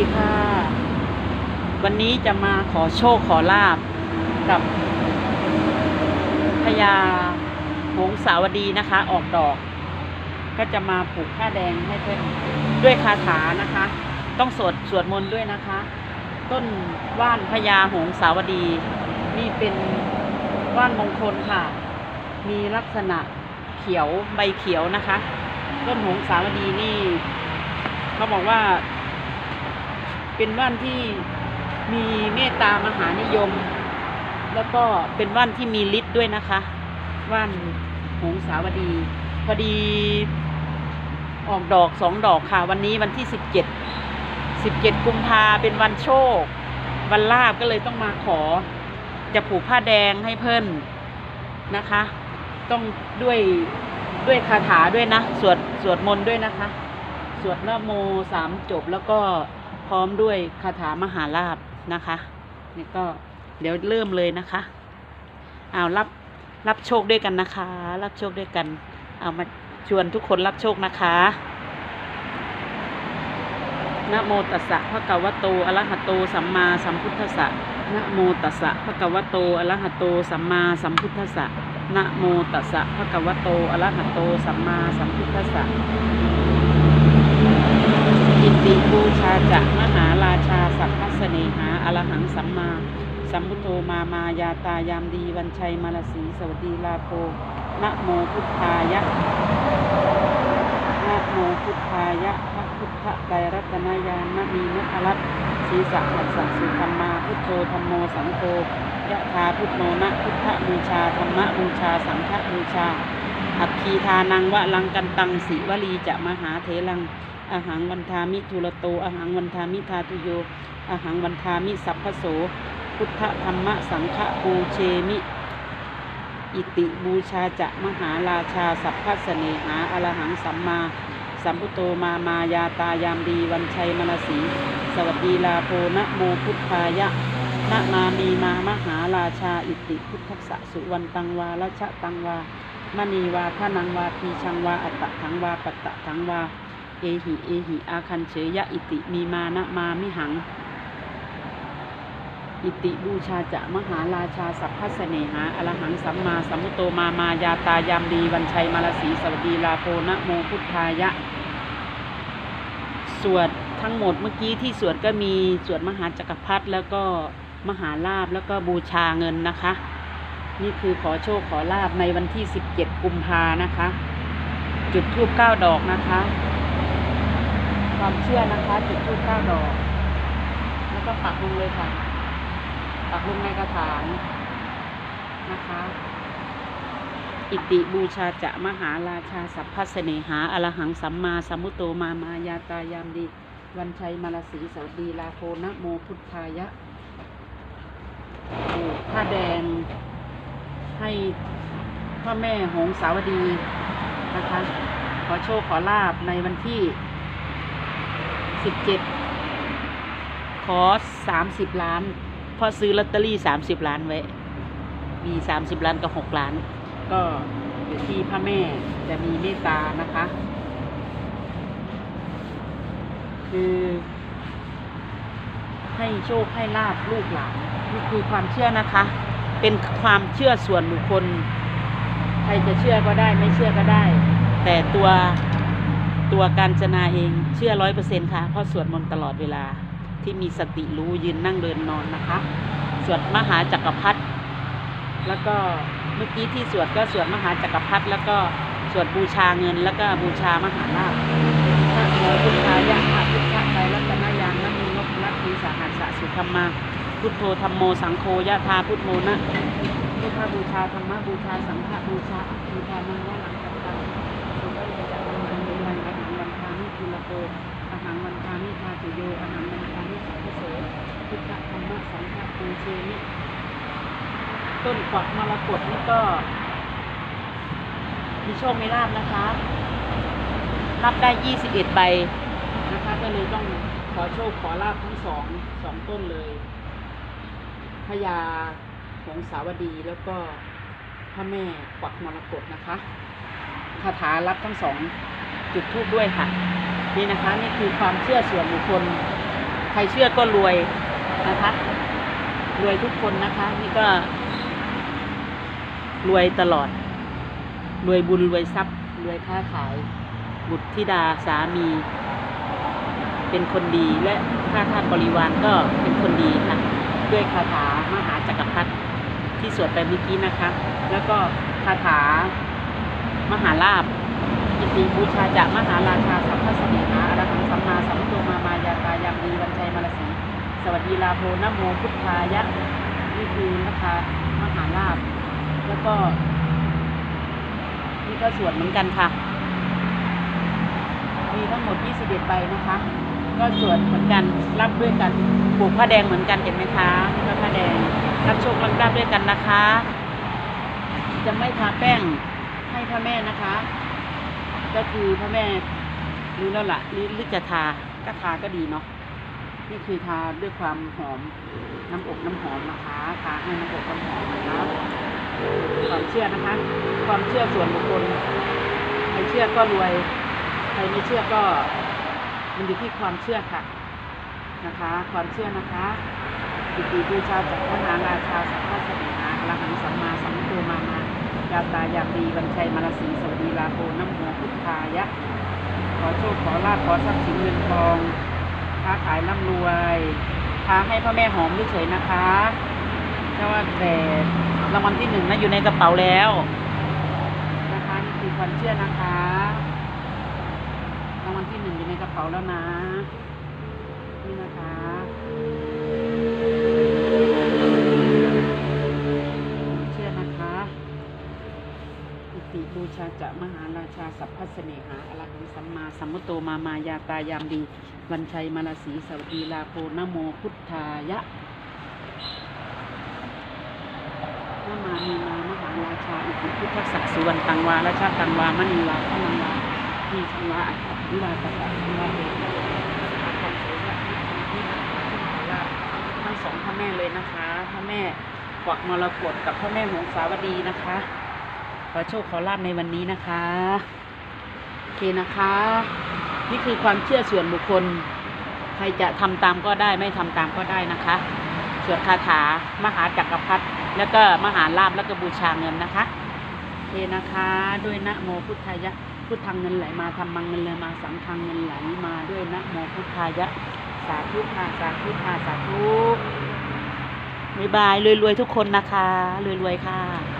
ดีค่ะ วันนี้จะมาขอโชคขอลาบกับพญาหงสาวดีนะคะ ออกดอก ก็จะมาผูกผ้าแดงให้เพื่อนด้วยคาถานะคะ ต้องสวดสวดมนต์ด้วยนะคะ ต้นว่านพญาหงสาวดี นี่เป็นว่านมงคลค่ะ มีลักษณะเขียวใบเขียวนะคะ ต้นหงสาวดีนี่ เขาบอกว่า เป็นว่านที่มีเมตตามหานิยม แล้วก็เป็นว่านที่มีฤทธิ์ด้วยนะคะว่านหงสาวดี พอดีออกดอกสองดอกค่ะ วันนี้วันที่สิบเจ็ดสิบเจ็ดกุมภาเป็นวันโชค วันลาบก็เลยต้องมาขอ จะผูกผ้าแดงให้เพิ่นนะคะ ต้องด้วยด้วยคาถาด้วยนะ สวดสวดมนต์ด้วยนะคะ สวดนะโมสามจบแล้วก็ พร้อมด้วยคาถามหาลาบนะคะนี่ก็เดี๋ยวเริ่มเลยนะคะเอารับรับโชคด้วยกันนะคะ รับโชคด้วยกัน เอามาชวนทุกคนรับโชคนะคะนะโมตัสสะภะคะวะโตอะระหะโต สัมมาสัมพุทธัสสะนะโมตัสสะภะคะวะโตอะระหะโต สัมมาสัมพุทธัสสะนะโมตัสสะภะคะวะโตอะระหะโต สัมมาสัมพุทธัสสะ อิติบูชาจะมหาราชาสัพพสเนหาอรหังสัมมาสัมพุทโธมามายาตายามดีวันชัยมารสีสวัสดีลาโภนะโมพุทธายะนะโมพุทธายะพระพุทธไตรรัตนายานะมีนุภรัตศีสะหัสสสุธรรมาพุทโธธรรมโมสังโฆยะธาพุทโนนะพุทธบูชาธรรมบูชาสังฆบูชาอัคคีทานังวะลังกันตังสิวลีจะมหาเถลัง อาหังวันทามิทุระโตอาหังวันทามิทาตุโยอาหังวันทามิสัพพโส พุทธธรรมสังฆปูเชมิ อิติบูชาจะมหาราชาสัพพสเนหาอรหังสัมมาสัมพุโตมามายาตายามดีวันชัยมนสีสวัสดีลาโพนะโมพุทธายะนะมามีมามหาราชาอิติพุทธัสสะสุวันตังวาละชะตังวามณีวาทานังวาทีชังวาอัตตะถังวาปัตตะถังวา เอหิเอหิอาคันเฉยยะอิติมีมานะมามิหัง อิติบูชาจะมหาราชาสัพพสเนหาอรหังสัมมาสัมพุโตมามายาตายามดีวันชัยมารสีสวัสดีลาโพนะโมพุทธายะ สวดทั้งหมดเมื่อกี้ที่สวดก็มีสวดมหาจักรพรรดิแล้วก็มหาลาบแล้วก็บูชาเงินนะคะ นี่คือขอโชคขอลาบในวันที่ 17 กุมภานะคะ จุดทูบเก้าดอกนะคะ ความเชื่อนะคะจุดทูบเก้าดอก แล้วก็ปักลงเลยค่ะ ปักลงในกระถางนะคะ อิติบูชาจะมหาราชาสัพพเสนหาอรหังสัมมาสัมพุโตมามายาตายามดีวันชัยมารสีสวัสดีลาโคนะโมพุทธายะโอ้ผ้าแดงให้พ่อแม่หงสาวดีนะคะ ขอโชคขอลาบในวันที่ สิบเจ็ดขอสามสิบล้านพ่อซื้อลอตเตอรี่สามสิบล้านไว้ มีสามสิบล้านกับหกล้าน ก็อยู่ที่พระแม่จะมีเมตตานะคะ คือให้โชคให้ลาบลูกหลานนี่คือความเชื่อนะคะ เป็นความเชื่อส่วนบุคคล ใครจะเชื่อก็ได้ไม่เชื่อก็ได้ แต่ตัว ตัวการจนาเองเชื่อร้อยเปอร์เซ็นต์ค่ะเพราะสวดมนต์ตลอดเวลาที่มีสติรู้ยืนนั่งเดินนอนนะคะ สวดมหาจักรพรรดิแล้วก็เมื่อกี้ที่สวดก็สวดมหาจักรพรรดิแล้วก็สวดบูชาเงิน แล้วก็บูชามหาลาภพระโมพุทธายะพระพุทธะไตรรัตนายางนมีนพนัตถีสหัสสะสุธรรมาพุทโธธรรมโมสังโฆยะธาพุทโมนะพุทธบูชาธรรมบูชาสังฆบูชาบูชานังวะหลัง โกอหังวันทามิทาตุโยอาหังวันทามิสัพพโสพุทธธรรมสังฆปูเชมิต้นกวักมรกตนี่ก็ มีโชคมีลาบนะคะนับได้ 21 ใบนะคะก็เลยต้องขอโชคขอลาบทั้งสองสองต้นเลยพญาหงสาวดีแล้วก็พระแม่กวักมรกตนะคะคาถารับทั้งสองจุดทูบด้วยค่ะ นี่นะคะนี่คือความเชื่อส่วนบุคคล ใครเชื่อก็รวยนะคะรวยทุกคนนะคะ นี่ก็ รวยตลอด รวยบุญรวยทรัพย์ รวยค้าขาย บุตรธิดาสามี เป็นคนดีและข้าทาสบริวารก็เป็นคนดีค่ะด้วยคาถามหาจักรพรรดิที่สวดไปเมื่อกี้นะคะ แล้วก็คาถามหาลาภ อิติบูชาจะมหาราชาสัพพะเสนีหาอรหังสัมมาสัมพุทโธมามายากายามดีวันชัยมารสี สวัสดีลาโภนโมพุทธายะนี่คือนะคะมหาลาภแล้วก็นี่ก็สวดเหมือนกันค่ะ มีทั้งหมด 21ใบนะคะ ก็สวดเหมือนกันรับด้วยกันปลูกผ้าแดงเหมือนกันเห็นไหมคะนี่ก็ผ้าแดงรับโชครับรับด้วยกันนะคะ จะไม่ทาแป้งให้พระแม่นะคะ ก็คือพระแม่รู้แล้วล่ะหรือหรือจะทาก็ทาก็ดีเนาะนี่คือทาด้วยความหอมน้ำอบน้ำหอมนะคะทาให้น้ำอบน้ำหอมนะคะความเชื่อนะคะ ความเชื่อส่วนบุคคลใครเชื่อก็รวยใครไม่เชื่อก็มันอยู่ที่ความเชื่อค่ะนะคะ ความเชื่อนะคะอิติบูชาจากพระมหาราชาสัพพะสนีหาอรหังสัมมาสัมพุทโธมามา ยาตายาตีวันชัยมารสีสวัสดีลาโภน้ำหัวพุทธายะ ขอโชคขอลาภขอทรัพย์สินเงินทองค้าขายร่ำรวยพาให้พ่อแม่หอมเฉยๆนะคะเพราะว่าแต่รางวัลที่หนึ่งนะอยู่ในกระเป๋าแล้วนะคะนี่คือความเชื่อนะคะรางวัลที่หนึ่งอยู่ในกระเป๋าแล้วนะนี่นะคะ ติบูชาจะมหาราชาสัพพะเสนหาอรหังสัมมาสัมพุทโตมามายาตายามดีวันชัยมาลสีสวัสดีลาโพนโมพุทธายะนามามีนามหาราชาอิติพุทธศักดิ์สุวรรณตังวาราชาตังวามณีลาพนังวาทีชังวาอัฏฐวิลาตะวิลาเดชอาคันเสยะทิทั้งสองพระแม่เลยนะคะพระแม่กวักมรกตกับพระแม่หงสาวดีนะคะ ขอโชคขอลาบในวันนี้นะคะโอเคนะคะ นี่คือความเชื่อส่วนบุคคล ใครจะทำตามก็ได้ไม่ทำตามก็ได้นะคะสวดคาถามหาจักรพรรดิแล้วก็มหาลาบแล้วก็บูชาเงินนะคะโอเคนะคะด้วยนะโมพุทธายะพุทธังเงินไหลมาทำมังเงินเลยมาสังฆังเงินไหลมาด้วยนะโมพุทธายะสาธุค่ะสาธุค่ะสาธุบายบายรวยๆทุกคนนะคะรวยๆค่ะ